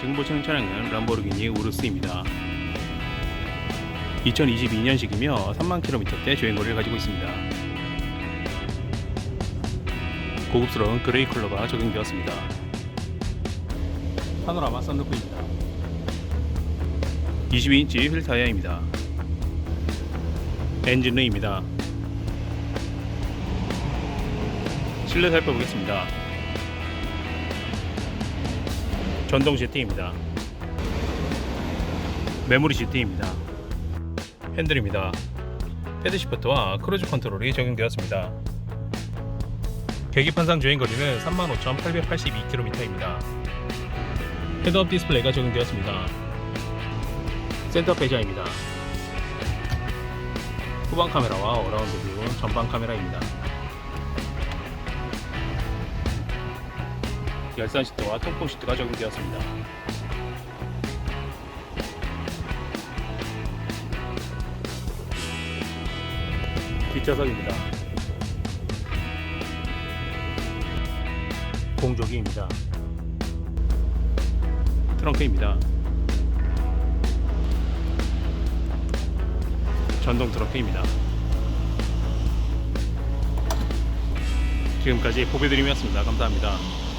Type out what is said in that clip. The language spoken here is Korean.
중고차량 차량은 람보르기니 우르스입니다. 2022년식이며 3만 킬로미터대 주행거리를 가지고 있습니다. 고급스러운 그레이 컬러가 적용되었습니다. 파노라마 썬루프입니다. 22인치 휠 타이어입니다. 엔진레입니다. 실내 살펴보겠습니다. 전동 시트입니다. 메모리 시트입니다. 핸들입니다. 헤드 시프트와 크루즈 컨트롤이 적용되었습니다. 계기판상 주행 거리는 35,882km입니다. 헤드업 디스플레이가 적용되었습니다. 센터 페자입니다. 후방 카메라와 어라운드 뷰 전방 카메라입니다. 열선 시트와 통풍 시트가 적용되었습니다. 뒷좌석입니다. 공조기입니다. 트렁크입니다. 전동 트렁크입니다. 지금까지 보배드림이었습니다. 감사합니다.